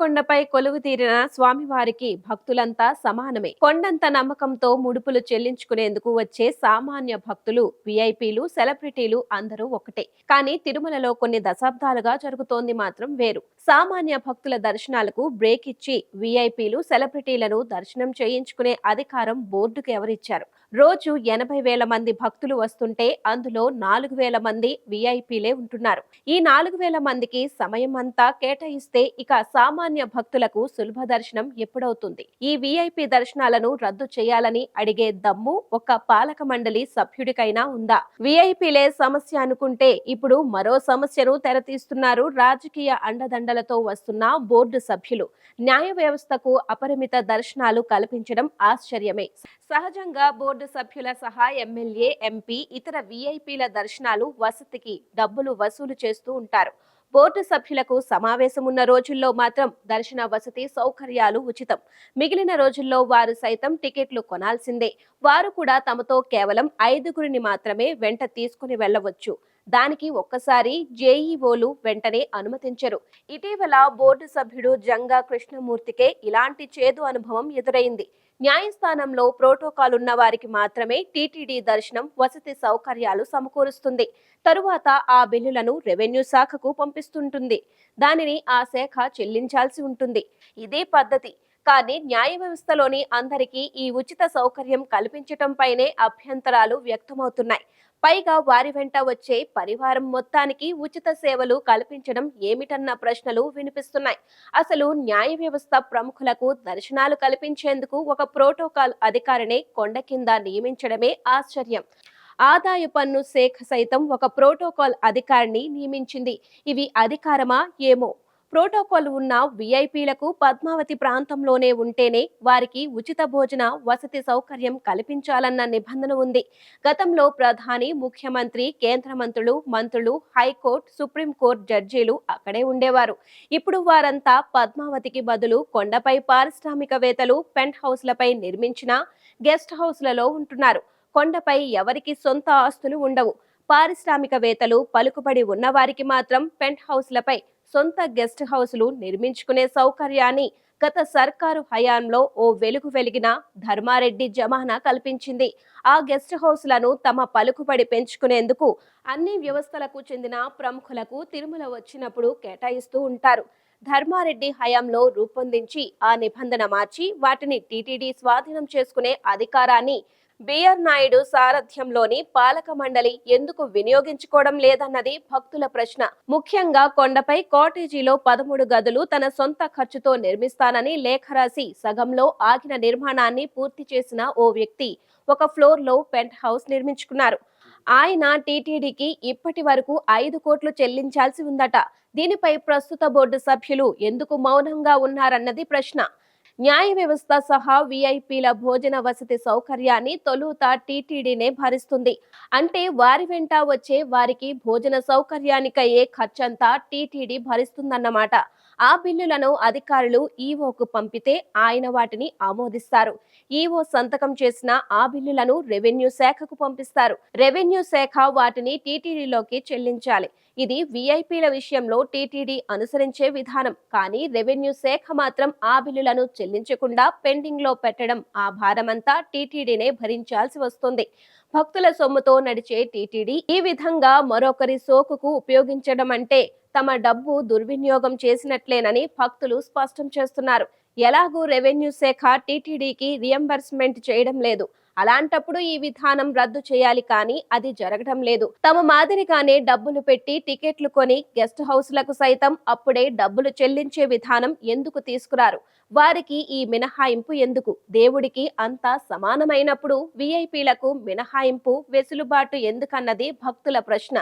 కొండపై కొలువు తీరిన స్వామివారికి భక్తులంతా సమానమే. కొండంత నమ్మకంతో ముడుపులు చెల్లించుకునేందుకు వచ్చే సామాన్య భక్తులు విఐపీలు సెలబ్రిటీలు అందరూ ఒకటే. కానీ తిరుమలలో కొన్ని దశాబ్దాలుగా జరుగుతోంది మాత్రం వేరు. సామాన్య భక్తుల దర్శనాలకు బ్రేక్ ఇచ్చి విఐపీలు సెలబ్రిటీలను దర్శనం చేయించుకునే అధికారం బోర్డుకు ఎవరిచ్చారు? రోజు ఎనభై వేల మంది భక్తులు వస్తుంటే అందులో నాలుగు వేల మంది విఐపీలే ఉంటున్నారు. ఈ నాలుగు వేల మందికి సమయం అంతా కేటాయిస్తే ఇక సామాన్య భక్తులకు సులభ దర్శనం ఎప్పుడవుతుంది. ఈ విఐపి దర్శనాలను రద్దు చేయాలని అడిగే దమ్ము ఒక పాలక మండలి సభ్యుడికైనా ఉందా? విఐపీలే సమస్య అనుకుంటే ఇప్పుడు మరో సమస్యను తెరతీస్తున్నారు రాజకీయ అండదండలతో వస్తున్న బోర్డు సభ్యులు. న్యాయ వ్యవస్థకు అపరిమిత దర్శనాలు కల్పించడం ఆశ్చర్యమే. సహజంగా బోర్డు సభ్యుల సహా ఎమ్మెల్యే ఎంపీ ఇతర విఐపీల దర్శనాలు వసతికి డబ్బులు వసూలు చేస్తూ ఉంటారు. బోర్డు సభ్యులకు సమావేశం ఉన్న రోజుల్లో మాత్రం దర్శన వసతి సౌకర్యాలు ఉచితం. మిగిలిన రోజుల్లో వారు సైతం టికెట్లు కొనాల్సిందే. వారు కూడా తమతో కేవలం ఐదుగురిని మాత్రమే వెంట తీసుకుని వెళ్ళవచ్చు. దానికి ఒక్కసారి జేఈఓలు వెంటనే అనుమతించరు. ఇటీవల బోర్డు సభ్యుడు జంగా కృష్ణమూర్తికే ఇలాంటి చేదు అనుభవం ఎదురైంది. న్యాయస్థానంలో ప్రోటోకాల్ ఉన్న వారికి మాత్రమే టీటీడీ దర్శనం వసతి సౌకర్యాలు సమకూరుస్తుంది. తరువాత ఆ బిల్లులను రెవెన్యూ శాఖకు పంపిస్తుంటుంది. దానిని ఆ శాఖ చెల్లించాల్సి ఉంటుంది. ఇదే పద్ధతి. కానీ న్యాయ వ్యవస్థలోని అందరికీ ఈ ఉచిత సౌకర్యం కల్పించటంపైనే అభ్యంతరాలు వ్యక్తమవుతున్నాయి. పైగా వారి వెంట వచ్చే పరివారం మొత్తానికి ఉచిత సేవలు కల్పించడం ఏమిటన్న ప్రశ్నలు వినిపిస్తున్నాయి. అసలు న్యాయ వ్యవస్థ ప్రముఖులకు దర్శనాలు కల్పించేందుకు ఒక ప్రోటోకాల్ అధికారిని కొండ కింద నియమించడమే ఆశ్చర్యం. ఆదాయ పన్ను శాఖ సైతం ఒక ప్రోటోకాల్ అధికారిని నియమించింది. ఇవి అధికారమా? ఏమో? ప్రోటోకాల్ ఉన్న విఐపీలకు పద్మావతి ప్రాంతంలోనే ఉంటేనే వారికి ఉచిత భోజన వసతి సౌకర్యం కల్పించాలన్న నిబంధన ఉంది. గతంలో ప్రధాని ముఖ్యమంత్రి కేంద్ర మంత్రులు మంత్రులు హైకోర్టు సుప్రీంకోర్టు జడ్జీలు అక్కడే ఉండేవారు. ఇప్పుడు వారంతా పద్మావతికి బదులు కొండపై పారిశ్రామికవేత్తలు పెంట్ హౌస్లపై నిర్మించిన గెస్ట్ హౌస్లలో ఉంటున్నారు. కొండపై ఎవరికి సొంత ఆస్తులు ఉండవు. పారిశ్రామికవేత్తలు పలుకుబడి ఉన్నవారికి మాత్రం పెంట్ హౌస్లపై సొంత గెస్ట్ హౌసులు నిర్మించుకునే సౌకర్యాన్ని గత సర్కారు హయాంలో ఓ వెలుగు వెలిగిన ధర్మారెడ్డి జమానా కల్పించింది. ఆ గెస్ట్ హౌస్లను తమ పలుకుబడి పెంచుకునేందుకు అన్ని వ్యవస్థలకు చెందిన ప్రముఖులకు తిరుమల వచ్చినప్పుడు కేటాయిస్తూ ఉంటారు. ధర్మారెడ్డి హయాంలో రూపొందించి ఆ నిబంధన మార్చి వాటిని టీటీడీ స్వాధీనం చేసుకునే అధికారాన్ని బిఆర్ నాయుడు సారథ్యంలోని పాలక మండలి ఎందుకు వినియోగించుకోవడం లేదన్నది భక్తుల ప్రశ్న. ముఖ్యంగా కొండపై కాటేజీలో పదమూడు గదులు తన సొంత ఖర్చుతో నిర్మిస్తానని లేఖ రాసి సగంలో ఆగిన నిర్మాణాన్ని పూర్తి చేసిన ఓ వ్యక్తి ఒక ఫ్లోర్లో పెంట్ హౌస్ నిర్మించుకున్నారు. ఆయన టీటీడీకి ఇప్పటి వరకు ఐదు కోట్లు చెల్లించాల్సి ఉందట. దీనిపై ప్రస్తుత బోర్డు సభ్యులు ఎందుకు మౌనంగా ఉన్నారన్నది ప్రశ్న. న్యాయ వ్యవస్థ సహా విఐపీల భోజన వసతి సౌకర్యాన్ని తొలుత టీటీడీనే భరిస్తుంది. అంటే వారి వెంట వచ్చే వారికి భోజన సౌకర్యానికయ్యే ఖర్చంతా టీటీడీ భరిస్తుందన్నమాట. ఆ బిల్లులను అధికారులు ఈవోకు పంపితే ఆయన వాటిని ఆమోదిస్తారు. ఈవో సంతకం చేసిన ఆ బిల్లులను రెవెన్యూ శాఖకు పంపిస్తారు. రెవెన్యూ శాఖ వాటిని టీటీడీలోకి చెల్లించాలి. ఇది విఐపీల విషయంలో టీటీడీ అనుసరించే విధానం. కానీ రెవెన్యూ శాఖ మాత్రం ఆ బిల్లులను చెల్లించకుండా పెండింగ్లో పెట్టడం ఆ భారమంతా టీటీడీనే భరించాల్సి వస్తుంది. భక్తుల సొమ్ముతో నడిచే టీటీడీ ఈ విధంగా మరొకరి సోకుకు ఉపయోగించడం అంటే తమ డబ్బు దుర్వినియోగం చేసినట్లేనని భక్తులు స్పష్టం చేస్తున్నారు. ఎలాగూ రెవెన్యూ శాఖ టీటీడీకి రియంబర్స్మెంట్ చేయడం లేదు. అలాంటప్పుడు ఈ విధానం రద్దు చేయాలి కానీ అది జరగడం లేదు. తమ మాదిరిగానే డబ్బులు పెట్టి టికెట్లు కొని గెస్ట్ హౌస్లకు సైతం అప్పుడే డబ్బులు చెల్లించే విధానం ఎందుకు తీసుకురారు? వారికి ఈ మినహాయింపు ఎందుకు? దేవుడికి అంతా సమానమైనప్పుడు విఐపీలకు మినహాయింపు వెసులుబాటు ఎందుకన్నది భక్తుల ప్రశ్న.